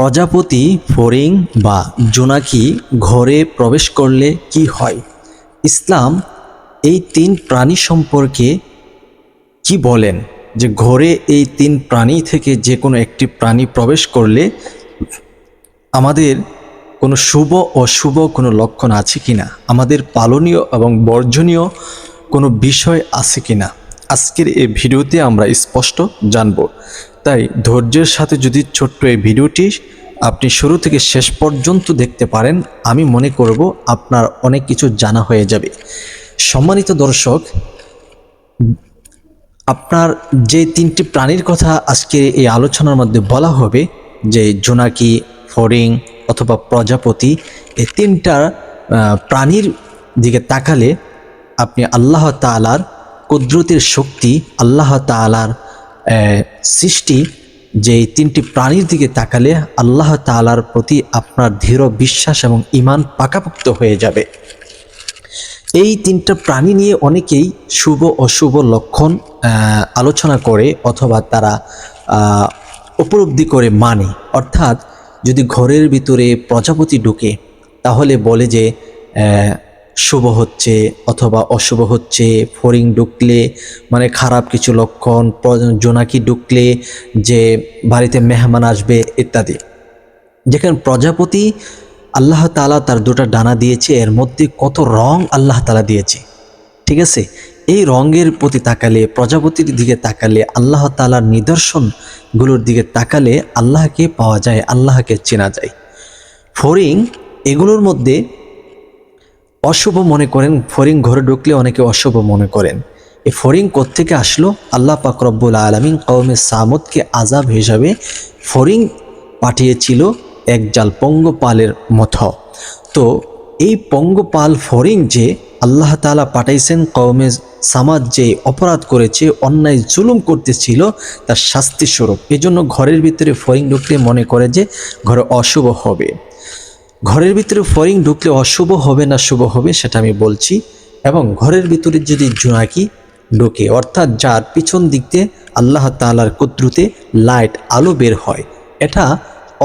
প্রজাপতি, ফড়িং বা জোনাকি ঘরে প্রবেশ করলে কি হয়? ইসলাম এই তিন প্রাণী সম্পর্কে কি বলেন? যে ঘরে এই তিন প্রাণী থেকে যে কোনো একটি প্রাণী প্রবেশ করলে আমাদের কোনো শুভ, অশুভ কোনো লক্ষণ আছে কি না আমাদের পালনীয় এবং বর্জনীয় কোনো বিষয় আছে কিনা? আজকের এই ভিডিওতে আমরা স্পষ্ট জানব। তাই ধৈর্যের সাথে যদি ছোট্ট এই ভিডিওটি আপনি শুরু থেকে শেষ পর্যন্ত দেখতে পারেন, আমি মনে করব আপনার অনেক কিছু জানা হয়ে যাবে। সম্মানিত দর্শক, আপনার যে তিনটি প্রাণীর কথা আজকে এই আলোচনার মধ্যে বলা হবে, যে জোনাকি ফরিং অথবা প্রজাপতি, এই তিনটা প্রাণীর দিকে তাকালে আপনি আল্লাহ তালার কুদরতের শক্তি, আল্লাহ তালার সৃষ্টি যে তিনটি প্রাণীর দিকে তাকালে আল্লাহ তালার প্রতি আপনার দৃঢ় বিশ্বাস এবং ইমান পাকাপোক্ত হয়ে যাবে। এই তিনটা প্রাণী নিয়ে অনেকেই শুভ অশুভ লক্ষণ আলোচনা করে অথবা তারা উপলব্ধি করে মানে। অর্থাৎ যদি ঘরের ভিতরে প্রজাপতি ঢুকে, তাহলে বলে যে শুভ হচ্ছে অথবা অশুভ হচ্ছে, ফড়িং ঢুকলে মানে খারাপ কিছু লক্ষণ জোনাকি ঢুকলে যে বাড়িতে মেহমান আসবে ইত্যাদি। যেখানে প্রজাপতি আল্লাহ তালা তার দুটো ডানা দিয়েছে, এর মধ্যে কত রং আল্লাহ তালা দিয়েছে। ঠিক আছে? এই রঙের প্রতি তাকালে, প্রজাপতির দিকে তাকালে, আল্লাহ তালার নিদর্শনগুলোর দিকে তাকালে আল্লাহকে পাওয়া যায়, আল্লাহকে চেনা যায়। ফরিং এগুলোর মধ্যে অশুভ মনে করেন ফরিং ঘরে ঢুকলে অনেকে অশুভ মনে করেন। এই ফরিং কোত্থেকে আসলো? আল্লাহ পাক রব্বুল আলমিন কৌমে সামদকে আজাব হিসাবে ফরিং পাঠিয়েছিল এক জাল পঙ্গপালের মতো। তো এই পঙ্গপাল ফরিং যে আল্লাহ তাআলা পাঠাইছেন কৌমে সামাদ যে অপরাধ করেছে, অন্যায় জুলুম করতেছিল, তার শাস্তি স্বরূপ এজন্য ঘরের ভিতরে ফরিং ঢুকলে মনে করে যে ঘরে অশুভ হবে। ঘরের ভিতরে ফরিং ঢুকলে অশুভ হবে না শুভ হবে সেটা আমি বলছি, এবং ঘরের ভিতরে যদি জোনাকি ঢোকে, অর্থাৎ যার পিছন দিক দিয়ে আল্লাহ তালার কুদ্রুতে লাইট, আলো বের হয়, এটা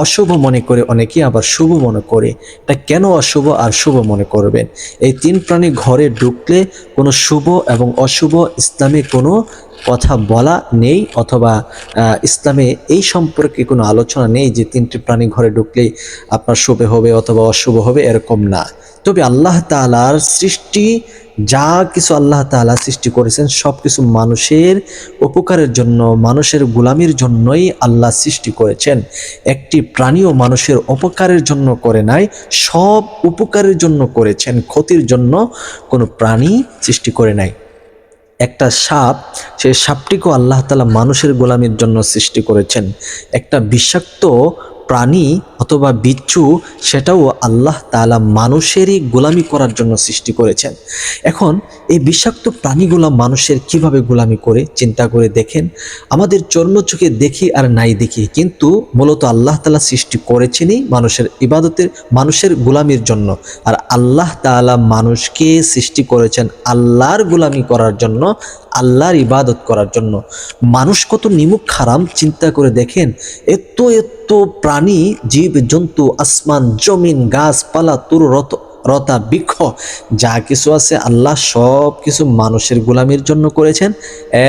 অশুভ মনে করে অনেকে আবার শুভ মনে করে। এটা কেন অশুভ আর শুভ মনে করবেন এই তিন প্রাণী ঘরে ঢুকলে কোনো শুভ এবং অশুভ ইসলামে কোনো কথা বলা নেই অথবা ইসলামে এই সম্পর্কে কোনো আলোচনা নেই যে তিনটি প্রাণী ঘরে ঢুকলেই আপনার শুভ হবে অথবা অশুভ হবে, এরকম না। তবে আল্লাহ তাআলার সৃষ্টি, যা কিছু আল্লাহ তাআলা সৃষ্টি করেছেন সব কিছু মানুষের উপকারের জন্য, মানুষের গোলামির জন্যই আল্লাহ সৃষ্টি করেছেন। একটি প্রাণীও মানুষের উপকারের জন্য করে নাই, সব উপকারের জন্য করেছেন, ক্ষতির জন্য কোনো প্রাণী সৃষ্টি করে নাই। একটা সাপ সেই সাপটিকেও আল্লাহ তালা মানুষের গোলামির জন্য সৃষ্টি করেছেন। একটা বিষাক্ত প্রাণী অথবা বিচ্ছু সেটাও আল্লাহ তালা মানুষেরই গোলামি করার জন্য সৃষ্টি করেছেন। এখন এই বিষাক্ত প্রাণীগুলা মানুষের কীভাবে গোলামি করে চিন্তা করে দেখেন? আমাদের চর্ম চোখে দেখি আর নাই দেখি, কিন্তু মূলত আল্লাহ তালা সৃষ্টি করেছেনই মানুষের ইবাদতের, মানুষের গোলামির জন্য। আর আল্লাহ তাআলা মানুষকে সৃষ্টি করেছেন আল্লাহর গোলামি করার জন্য, আল্লাহর ইবাদত করার জন্য। মানুষ কত নিমুখ খারাম, চিন্তা করে দেখেন এত এত এত প্রাণী, জীব, জন্তু, আসমান, জমিন, গাছপালা, তুর, রত, রতা, বৃক্ষ, যা কিছু আছে আল্লাহ সব কিছু মানুষের গোলামির জন্য করেছেন।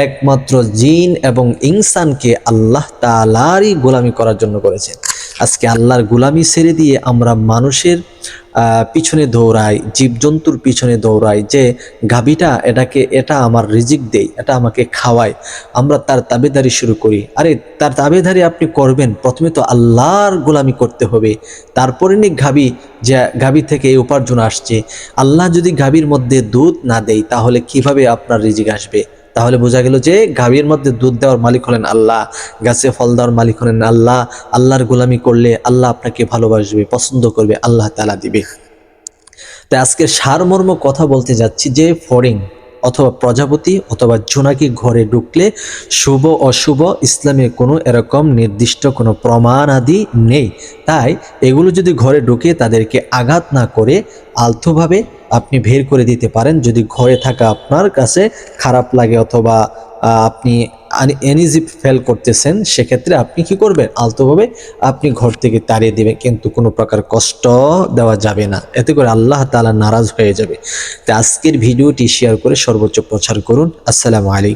একমাত্র জিন এবং ইনসানকে আল্লাহ তালারই গোলামি করার জন্য করেছেন। আজকে আল্লাহর গুলামি ছেড়ে দিয়ে আমরা মানুষের পিছনে দৌড়াই, জীবজন্তুর পিছনে দৌড়াই যে গাভীটা এটাকে, এটা আমার রিজিক দেই এটা আমাকে খাওয়ায়। আমরা তার তাবেদারি শুরু করি। আরে, তার তাবেদারি আপনি করবেন, প্রথমে তো আল্লাহর গোলামি করতে হবে। তারপরে নি গাভী, যে গাভী থেকে এই উপার্জন আসছে। আল্লাহ যদি গাভীর মধ্যে দুধ না দেয়, তাহলে কীভাবে আপনার রিজিক আসবে? তাহলে বোঝা গেল যে গাভীর মধ্যে দুধ দেওয়ার মালিক হলেন আল্লাহ, গাছে ফল দেওয়ার মালিক হলেন আল্লাহ, আল্লাহর গোলামি করলে আল্লাহ আপনাকে ভালোবাসবে, পছন্দ করবে, আল্লাহ তালা দিবে। তাই আজকে সারমর্ম কথা বলতে যাচ্ছি যে ফড়িং অথবা প্রজাপতি অথবা জোনাকি ঘরে ঢুকলে শুভ, অশুভ, ইসলামে কোনো এরকম নির্দিষ্ট কোনো প্রমাণ আদি নেই। তাই এগুলো যদি ঘরে ঢুকে তাদেরকে আঘাত না করে আলতোভাবে আপনি বের করে দিতে পারেন। যদি ঘরে থাকা আপনার কাছে খারাপ লাগে অথবা আপনি এনিজি ফেল করতেছেন, সেক্ষেত্রে আপনি কি করবেন? আলতোভাবে আপনি ঘর থেকে তাড়িয়ে দেবেন, কিন্তু কোনো প্রকার কষ্ট দেওয়া যাবে না। এতে করে আল্লাহ তালা নারাজ হয়ে যাবে। তো আজকের ভিডিওটি শেয়ার করে সর্বোচ্চ প্রচার করুন। আসসালামু আলাইকুম।